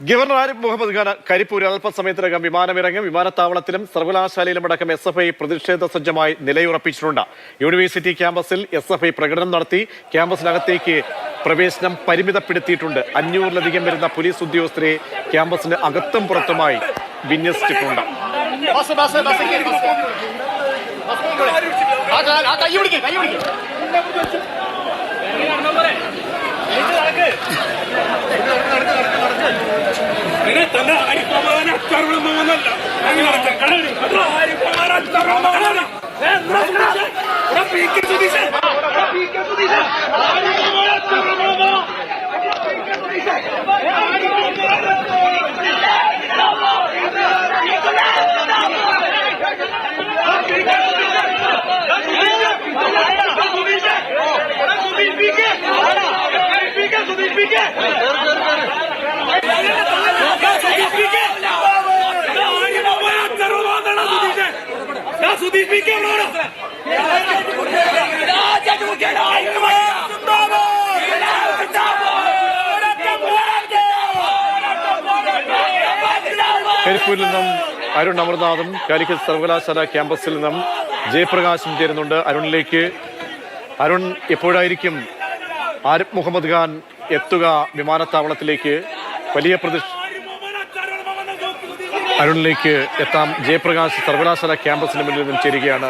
Governor Arif Muhammad Khan കരിപ്പൂരിൽ അല്പസമയത്തിനകം വിമാനമിറങ്ങും വിമാനത്താവളത്തിലും സർവകലാശാലയിലും അടക്കം എസ് എഫ് ഐ പ്രതിഷേധ സജ്ജമായി നിലയുറപ്പിച്ചിട്ടുണ്ട് യൂണിവേഴ്സിറ്റി ക്യാമ്പസിൽ എസ് എഫ് ഐ പ്രകടനം നടത്തി ക്യാമ്പസിനകത്തേക്ക് പ്രവേശനം പരിമിതപ്പെടുത്തിയിട്ടുണ്ട് അഞ്ഞൂറിലധികം വരുന്ന പോലീസ് ഉദ്യോഗസ്ഥരെ ക്യാമ്പസിന് അകത്തും പുറത്തുമായി വിന്യസിച്ചിട്ടുണ്ട് ആ കാ- കൈ അങ്ങനെ തന്നെ ആരിഫമാൻ അച്ചറുള്ളമല്ല അങ്ങനെ കടലിൽ. ആരിഫമാൻ കരിപ്പൂരിൽ നിന്നും അരുൺ അമർനാഥും കാലിക്കറ്റ് സർവകലാശാല ക്യാമ്പസിൽ നിന്നും ജയപ്രകാശും ചേരുന്നുണ്ട്. അരുണിലേക്ക് അരുൺ എപ്പോഴായിരിക്കും ആരിഫ് മുഹമ്മദ് ഖാൻ എത്തുക വിമാനത്താവളത്തിലേക്ക്? വലിയ പ്രതിഷ് അരുണിലേക്ക് എത്താം. ജയപ്രകാശ് സർവകലാശാല ക്യാമ്പസിന് മുന്നിൽ നിന്നും ചേരുകയാണ്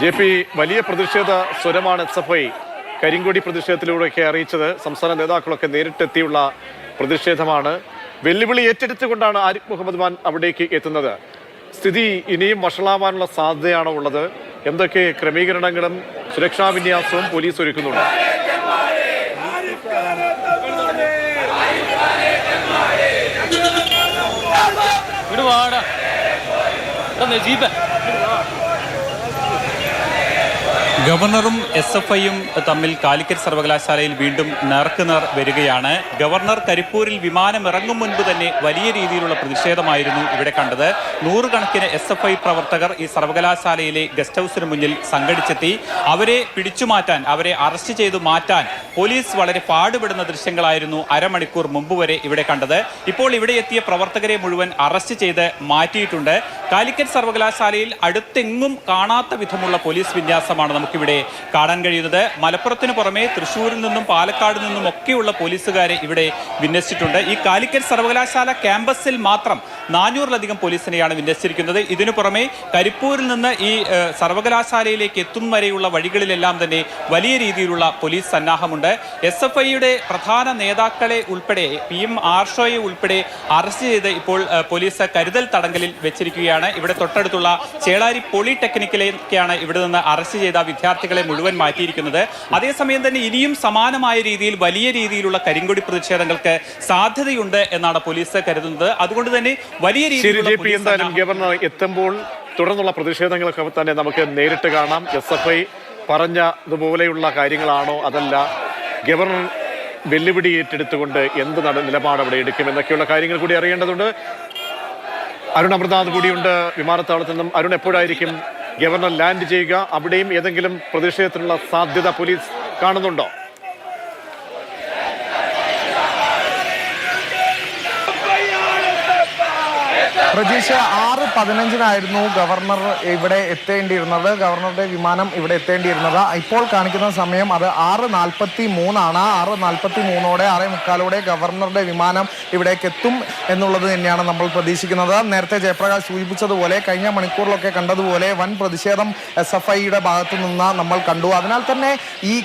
ജെ പി വലിയ പ്രതിഷേധ സ്വരമാണ് എസ് എഫ് ഐ കരിങ്കൊടി പ്രതിഷേധത്തിലൂടെയൊക്കെ അറിയിച്ചത്. സംസ്ഥാന നേതാക്കളൊക്കെ നേരിട്ടെത്തിയുള്ള പ്രതിഷേധമാണ്. വെല്ലുവിളി ഏറ്റെടുത്തുകൊണ്ടാണ് ആരിഫ് മുഹമ്മദ് മാൻ അവിടേക്ക് എത്തുന്നത്. സ്ഥിതി ഇനിയും വഷളാവാനുള്ള സാധ്യതയാണോ ഉള്ളത്? എന്തൊക്കെ ക്രമീകരണങ്ങളും സുരക്ഷാ വിന്യാസവും പോലീസ് ഒരുക്കുന്നുണ്ട്? نجيبه. ഗവർണറും എസ് എഫ് ഐയും തമ്മിൽ കാലിക്കറ്റ് സർവകലാശാലയിൽ വീണ്ടും നേർക്കുനേർ വരികയാണ്. ഗവർണർ കരിപ്പൂരിൽ വിമാനം ഇറങ്ങും മുൻപ് തന്നെ വലിയ രീതിയിലുള്ള പ്രതിഷേധമായിരുന്നു ഇവിടെ കണ്ടത്. നൂറുകണക്കിന് എസ് എഫ് ഐ പ്രവർത്തകർ ഈ സർവകലാശാലയിലെ ഗസ്റ്റ് ഹൗസിന് മുന്നിൽ സംഘടിച്ചെത്തി. അവരെ പിടിച്ചുമാറ്റാൻ അവരെ അറസ്റ്റ് ചെയ്തു മാറ്റാൻ പോലീസ് വളരെ പാടുപെടുന്ന ദൃശ്യങ്ങളായിരുന്നു അരമണിക്കൂർ മുമ്പ് വരെ ഇവിടെ കണ്ടത്. ഇപ്പോൾ ഇവിടെ എത്തിയ പ്രവർത്തകരെ മുഴുവൻ അറസ്റ്റ് ചെയ്ത് മാറ്റിയിട്ടുണ്ട്. കാലിക്കറ്റ് സർവകലാശാലയിൽ അടുത്തെങ്ങും കാണാത്ത വിധമുള്ള പോലീസ് വിന്യാസമാണ് നമുക്കിവിടെ കാണാൻ കഴിയുന്നത്. മലപ്പുറത്തിന് പുറമെ തൃശ്ശൂരിൽ നിന്നും പാലക്കാട് നിന്നും ഒക്കെയുള്ള പോലീസുകാരെ ഇവിടെ വിന്യസിച്ചിട്ടുണ്ട്. ഈ കാലിക്കറ്റ് സർവകലാശാല ക്യാമ്പസിൽ മാത്രം നാനൂറിലധികം പോലീസിനെയാണ് വിന്യസിച്ചിരിക്കുന്നത്. ഇതിനു പുറമെ കരിപ്പൂരിൽ നിന്ന് ഈ സർവകലാശാലയിലേക്ക് എത്തും വരെയുള്ള വഴികളിലെല്ലാം തന്നെ വലിയ രീതിയിലുള്ള പോലീസ് സന്നാഹമുണ്ട്. എസ് എഫ് ഐയുടെ പ്രധാന നേതാക്കളെ ഉൾപ്പെടെ പി എം ആർഷോയെ ഉൾപ്പെടെ അറസ്റ്റ് ചെയ്ത് ഇപ്പോൾ പോലീസ് കരുതൽ തടങ്കലിൽ വെച്ചിരിക്കുകയാണ്. ഇവിടെ തൊട്ടടുത്തുള്ള ചേളാരി പോളിടെക്നിക്കിലേക്കാണ് ഇവിടെ നിന്ന് അറസ്റ്റ് ചെയ്ത വിദ്യാർത്ഥികളെ മുഴുവൻ മാറ്റിയിരിക്കുന്നത്. അതേസമയം തന്നെ ഇനിയും സമാനമായ രീതിയിൽ വലിയ രീതിയിലുള്ള കരിങ്കൊടി പ്രതിഷേധങ്ങൾക്ക് സാധ്യതയുണ്ട് എന്നാണ് പോലീസ് കരുതുന്നത്. അതുകൊണ്ട് തന്നെ വലിയ രീതിയിൽ എന്തായാലും ഗവർണർ എത്തുമ്പോൾ തുടർന്നുള്ള പ്രതിഷേധങ്ങളൊക്കെ തന്നെ നമുക്ക് നേരിട്ട് കാണാം. എസ് എഫ് ഐ പറഞ്ഞതുപോലെയുള്ള കാര്യങ്ങളാണോ അതല്ല ഗവർണർ വെല്ലുവിളി ഏറ്റെടുത്തുകൊണ്ട് എന്ത് നട നിലപാട് അവിടെ എടുക്കും എന്നൊക്കെയുള്ള കാര്യങ്ങൾ കൂടി അറിയേണ്ടതുണ്ട്. അരുൺ അമൃതാഥ് കൂടിയുണ്ട് വിമാനത്താവളത്തിൽ നിന്നും. അരുൺ എപ്പോഴായിരിക്കും ഗവർണർ ലാൻഡ് ചെയ്യുക? അവിടെയും ഏതെങ്കിലും പ്രതിഷേധത്തിനുള്ള സാധ്യത പോലീസ് കാണുന്നുണ്ടോ? പ്രതീക്ഷ ആറ് പതിനഞ്ചിനായിരുന്നു ഗവർണർ ഇവിടെ എത്തേണ്ടിയിരുന്നത്. ഗവർണറുടെ വിമാനം ഇവിടെ എത്തേണ്ടിയിരുന്നത്. ഇപ്പോൾ കാണിക്കുന്ന സമയം അത് ആറ് നാൽപ്പത്തി മൂന്നാണ് ആറ് നാൽപ്പത്തി മൂന്നോടെ ആറേ മുക്കാലോടെ ഗവർണറുടെ വിമാനം ഇവിടേക്ക് എത്തും എന്നുള്ളത് തന്നെയാണ് നമ്മൾ പ്രതീക്ഷിക്കുന്നത്. നേരത്തെ ജയപ്രകാശ് സൂചിപ്പിച്ചതുപോലെ കഴിഞ്ഞ മണിക്കൂറിലൊക്കെ കണ്ടതുപോലെ വൻ പ്രതിഷേധം എസ് എഫ് ഐയുടെ ഭാഗത്തു നിന്ന് നമ്മൾ കണ്ടു. അതിനാൽ തന്നെ ഈ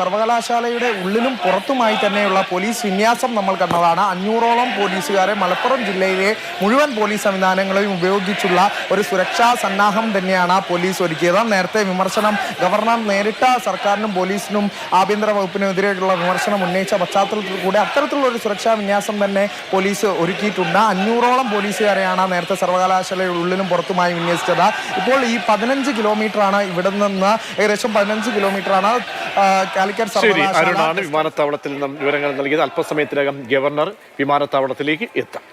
സർവകലാശാലയുടെ ഉള്ളിലും പുറത്തുമായി തന്നെയുള്ള പോലീസ് വിന്യാസം നമ്മൾ കണ്ടതാണ്. അഞ്ഞൂറോളം പോലീസുകാരെ മലപ്പുറം ജില്ലയിലെ മുഴുവൻ പോലീസ് സംവിധാനങ്ങളെയും ഉപയോഗിച്ചുള്ള ഒരു സുരക്ഷാ സന്നാഹം തന്നെയാണ് പോലീസ് ഒരുക്കിയത്. നേരത്തെ വിമർശനം ഗവർണർ നേരിട്ട സർക്കാരിനും പോലീസിനും ആഭ്യന്തര വകുപ്പിനെതിരെയുള്ള വിമർശനം ഉന്നയിച്ച പശ്ചാത്തലത്തിൽ കൂടെ അത്തരത്തിലുള്ള ഒരു സുരക്ഷാ വിന്യാസം തന്നെ പോലീസ് ഒരുക്കിയിട്ടുണ്ട്. അഞ്ഞൂറോളം പോലീസുകാരെയാണ് നേരത്തെ സർവകലാശാലയുടെ ഉള്ളിലും പുറത്തുമായി വിന്യസിച്ചത്. ഇപ്പോൾ ഈ പതിനഞ്ച് കിലോമീറ്റർ ആണ് ഇവിടെ നിന്ന് ഏകദേശം പതിനഞ്ച് കിലോമീറ്റർ ആണ് ആ, കാലിക്കറ്റ് സർവകലാശാല വിമാനത്താവളത്തിൽ നിന്നും വിവരങ്ങൾ നൽകിയത്. അല്പസമയത്തിനകം ഗവർണർ വിമാനത്താവളത്തിലേക്ക് എത്താം.